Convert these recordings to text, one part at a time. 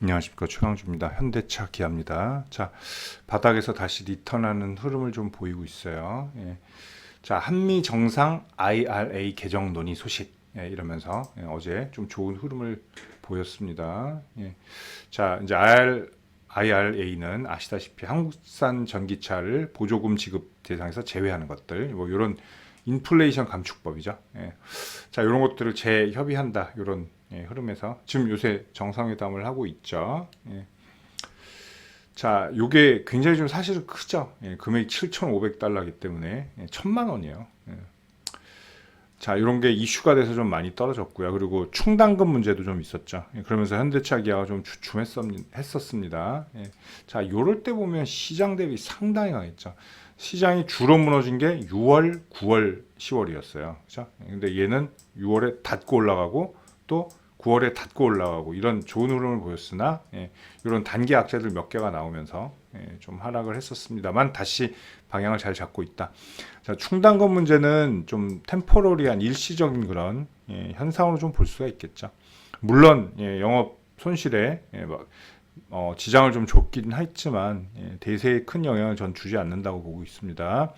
안녕하십니까 최강주입니다. 현대차 기아입니다. 자 바닥에서 다시 리턴하는 흐름을 좀 보이고 있어요. 예. 자 한미 정상 IRA 개정 논의 소식 예, 이러면서 예, 어제 좀 좋은 흐름을 보였습니다. 예. 자 이제 IR, IRA는 아시다시피 한국산 전기차를 보조금 지급 대상에서 제외하는 것들 뭐 이런 인플레이션 감축법이죠. 예. 자 이런 것들을 재협의한다 이런 예, 흐름에서 지금 요새 정상회담을 하고 있죠. 예. 자, 요게 굉장히 좀 사실은 크죠. 예, 금액이 7,500달러이기 때문에 예, 천만 원이에요. 예. 자, 이런 게 이슈가 돼서 좀 많이 떨어졌고요. 그리고 충당금 문제도 좀 있었죠. 예, 그러면서 현대차 기아가 좀 주춤했었습니다. 예. 자, 요럴 때 보면 시장 대비 상당히 강했죠. 시장이 주로 무너진 게 6월, 9월, 10월이었어요. 그죠? 예, 근데 얘는 6월에 닫고 올라가고 또 9월에 닫고 올라가고 이런 좋은 흐름을 보였으나 예, 이런 단기 악재들 몇 개가 나오면서 예, 좀 하락을 했었습니다만 다시 방향을 잘 잡고 있다. 자, 충당금 문제는 좀 템포러리한 일시적인 그런 예, 현상으로 좀 볼 수가 있겠죠. 물론 예, 영업 손실에 예, 막, 어, 지장을 좀 줬긴 했지만 예, 대세에 큰 영향을 전 주지 않는다고 보고 있습니다.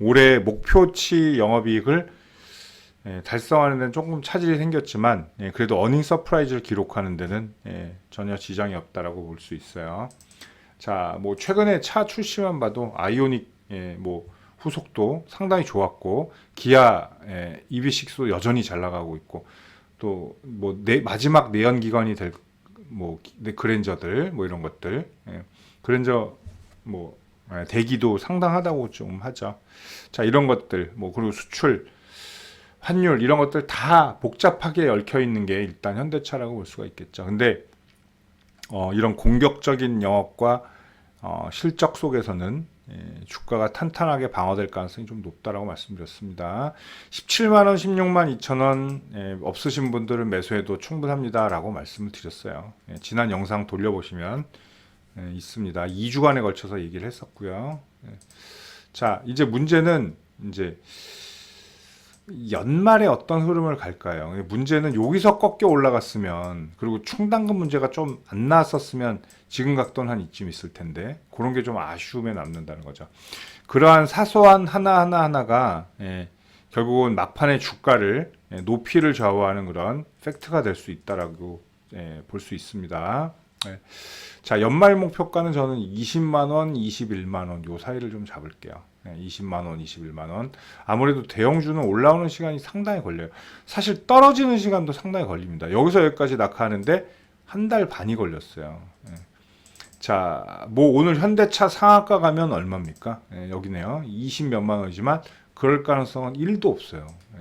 올해 목표치 영업이익을 예, 달성하는 데는 조금 차질이 생겼지만 예, 그래도 어닝 서프라이즈를 기록하는 데는 예, 전혀 지장이 없다라고 볼 수 있어요. 자, 뭐 최근에 차 출시만 봐도 아이오닉 예, 뭐 후속도 상당히 좋았고 기아 예, EV6도 여전히 잘 나가고 있고 또 뭐 마지막 내연 기관이 될 뭐 그랜저들 뭐 이런 것들 예, 그랜저 뭐 예, 대기도 상당하다고 좀 하죠. 자, 이런 것들 뭐 그리고 수출 환율 이런 것들 다 복잡하게 얽혀 있는 게 일단 현대차라고 볼 수가 있겠죠. 근데 어, 이런 공격적인 영업과 어, 실적 속에서는 예, 주가가 탄탄하게 방어될 가능성이 좀 높다라고 말씀드렸습니다. 17만 원, 16만 2천 원 예, 없으신 분들은 매수해도 충분합니다라고 말씀을 드렸어요. 예, 지난 영상 돌려보시면 예, 있습니다. 2주간에 걸쳐서 얘기를 했었고요. 예. 자, 이제 문제는 이제 연말에 어떤 흐름을 갈까요? 문제는 여기서 꺾여 올라갔으면 그리고 충당금 문제가 좀 안 나왔었으면 지금 각도는 한 이쯤 있을 텐데 그런 게 좀 아쉬움에 남는다는 거죠. 그러한 사소한 하나 하나 하나가 예, 결국은 막판의 주가를 예, 높이를 좌우하는 그런 팩트가 될 수 있다라고 예, 볼수 있습니다. 예. 자 연말 목표가는 저는 20만 원, 21만 원 요 사이를 좀 잡을게요. 20만 원, 21만 원. 아무래도 대형주는 올라오는 시간이 상당히 걸려요. 사실 떨어지는 시간도 상당히 걸립니다. 여기서 여기까지 낙하하는데 한 달 반이 걸렸어요. 예. 자, 뭐 오늘 현대차 상한가 가면 얼마입니까? 예, 여기네요. 20 몇만 원이지만 그럴 가능성은 1도 없어요. 예.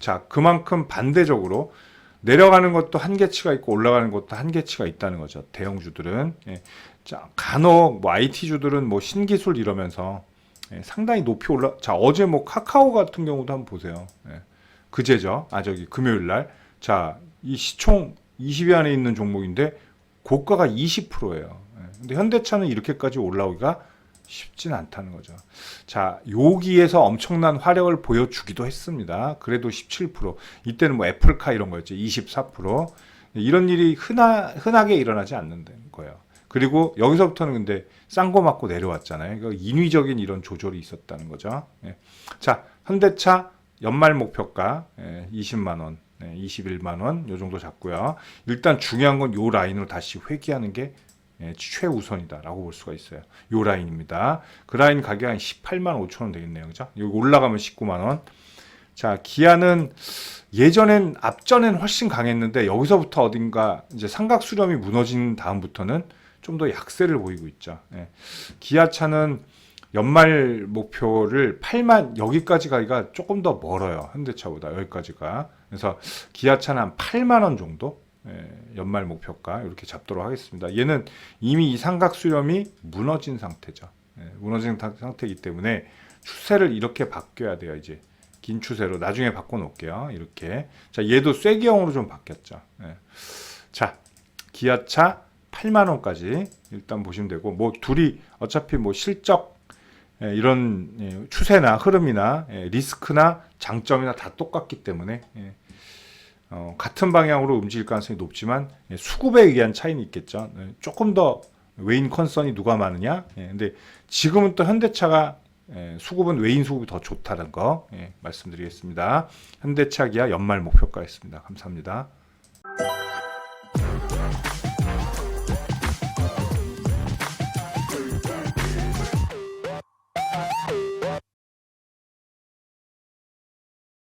자, 그만큼 반대적으로 내려가는 것도 한계치가 있고 올라가는 것도 한계치가 있다는 거죠. 대형주들은. 예. 자, 간혹 뭐 IT주들은 뭐 신기술 이러면서 예, 상당히 높이 올라. 자 어제 뭐 카카오 같은 경우도 한번 보세요. 예, 그제죠. 아 저기 금요일 날. 자 이 시총 20위 안에 있는 종목인데 고가가 20%예요. 예, 근데 현대차는 이렇게까지 올라오기가 쉽진 않다는 거죠. 자, 여기에서 엄청난 화력을 보여주기도 했습니다. 그래도 17%. 이때는 뭐 애플카 이런 거였죠. 24%. 이런 일이 흔하, 흔하게 일어나지 않는 거예요. 그리고 여기서부터는 근데 쌍고 맞고 내려왔잖아요. 그러니까 인위적인 이런 조절이 있었다는 거죠. 예. 자, 현대차 연말 목표가 예, 20만 원, 예, 21만 원, 요 정도 잡고요. 일단 중요한 건 요 라인으로 다시 회귀하는 게 예, 최우선이다라고 볼 수가 있어요. 요 라인입니다. 그 라인 가격이 한 18만 5천 원 되겠네요. 그죠? 여기 올라가면 19만 원. 자, 기아는 예전엔 앞전엔 훨씬 강했는데 여기서부터 어딘가 이제 삼각 수렴이 무너진 다음부터는 좀 더 약세를 보이고 있죠. 예. 기아차는 연말 목표를 8만 여기까지 가기가 조금 더 멀어요. 현대차보다 여기까지가. 그래서 기아차는 한 8만 원 정도 예, 연말 목표가 이렇게 잡도록 하겠습니다. 얘는 이미 이 삼각 수렴이 무너진 상태죠. 예, 무너진 상태이기 때문에 추세를 이렇게 바뀌어야 돼요. 이제 긴 추세로 나중에 바꿔 놓을게요. 이렇게 자 얘도 쐐기형으로 좀 바뀌었죠. 예. 자 기아차 8만 원까지 일단 보시면 되고 뭐 둘이 어차피 뭐 실적 예, 이런 예, 추세나 흐름이나 예, 리스크나 장점이나 다 똑같기 때문에 어, 같은 방향으로 움직일 가능성이 높지만 예, 수급에 의한 차이는 있겠죠. 예, 조금 더 외인 컨선이 누가 많으냐? 예, 근데 지금은 또 현대차가 예, 수급은 외인 수급이 더 좋다는 거 예, 말씀드리겠습니다. 현대차 기아 연말 목표가였습니다. 감사합니다.